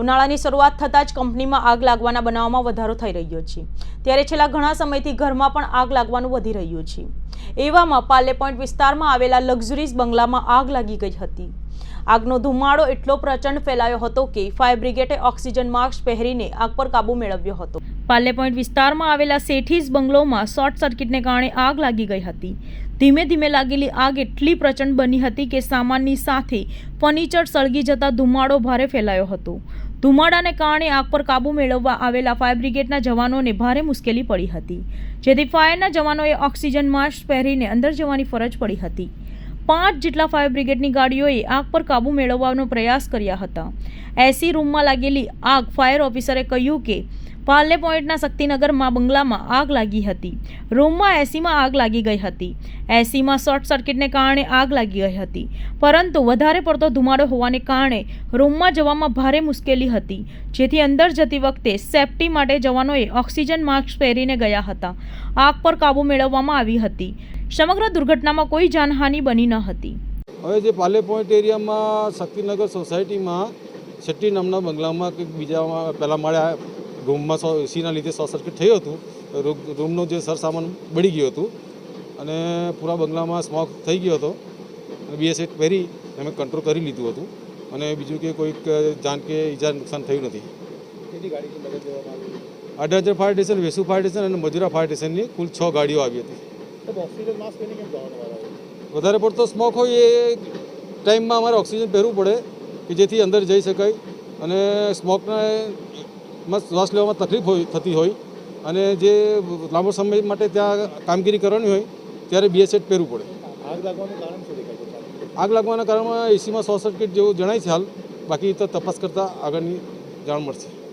ઉનાળાની શરૂઆત થતાં જ કંપનીમાં આગ લાગવાના બનાવમાં વધારો થઈ રહ્યો છે. ત્યારે છેલ્લા ઘણા સમયથી ઘરમાં પણ આગ લાગવાનું વધી રહ્યું છે. એવામાં પાર્લે પોઈન્ટ વિસ્તારમાં આવેલા લક્ઝરીઝ બંગલામાં આગ લાગી ગઈ હતી. આગનો ધુમાડો એટલો પ્રચંડ ફેલાયો હતો કે ફાયર બ્રિગેડે ઓક્સિજન માસ્ક પહેરીને આગ પર કાબુ મેળવ્યો હતો. પાર્લે પોઈન્ટ વિસ્તારમાં આવેલા સેઠીઝ બંગલોમાં શોર્ટ સર્કિટને કારણે આગ લાગી ગઈ હતી. ધીમે ધીમે લાગેલી આગ એટલી પ્રચંડ બની હતી કે સામાનની સાથે ફર્નિચર સળગી જતા ધુમાડો ભારે ફેલાયો હતો. ધુમાડાને કારણે આગ પર કાબુ મેળવવા આવેલા ફાયર બ્રિગેડના જવાનોને ભારે મુશ્કેલી પડી હતી. જેથી ફાયરના જવાનોએ ઓક્સિજન માસ્ક પહેરીને અંદર જવાની ફરજ પડી હતી. પાંચ જેટલા ફાયર બ્રિગેડની ગાડીઓએ આગ પર કાબુ મેળવવાનો પ્રયાસ કર્યા હતા. એસી રૂમમાં લાગેલી આગ ફાયર ઓફિસરે કહ્યું કે પાર્લે પોઈન્ટના શક્તિનગરમાં બંગલામાં આગ લાગી હતી. રૂમમાં એસીમાં આગ લાગી ગઈ હતી. એસીમાં શોર્ટ સર્કિટને કારણે આગ લાગી ગઈ હતી. પરંતુ વધારે પડતો ધુમાડો હોવાને કારણે રૂમમાં જવામાં ભારે મુશ્કેલી હતી. જેથી અંદર જતી વખતે સેફટી માટે જવાનોએ ઓક્સિજન માસ્ક પહેરીને ગયા હતા. આગ પર કાબુ મેળવવામાં આવી હતી. સમગ્ર દુર્ઘટનામાં કોઈ જાનહાનિ બની ન હતી. હવે જે પાલે પોઈન્ટ એરિયામાં શક્તિનગર સોસાયટીમાં શેટ્ટી નામના બંગલામાં કંઈક બીજામાં પહેલાં માળે રૂમમાં એસીના લીધે શોર્ટ સર્કિટ થયું હતું. રૂમનો જે સરસામાન બળી ગયું હતું અને પૂરા બંગલામાં સ્મોક થઈ ગયો હતો. અને બીએસએટ પહેરી અમે કંટ્રોલ કરી લીધું હતું. અને બીજું કે કોઈક જાન કે ઈજા નુકસાન થયું નથી. Adajan fire station Vesu fire station અને મજુરા ફાયર સ્ટેશનની કુલ છ ગાડીઓ આવી હતી. વધારે પડતો સ્મોક હોય એ ટાઈમમાં અમારે ઓક્સિજન પહેરવું પડે કે જેથી અંદર જઈ શકાય. અને સ્મોકને માં શ્વાસ લેવામાં તકલીફ હોય થતી હોય અને જે લાંબો સમય માટે ત્યાં કામગીરી કરવાની હોય ત્યારે બીએસએટ પહેરવું પડે. આગ લાગવાનું કારણ શું દેખાય છે? આગ લાગવાના કારણમાં એસીમાં શોર્ટ સર્કિટ જેવું જણાય છે હાલ. બાકી તો તપાસ કરતાં આગળની જાણ મળશે.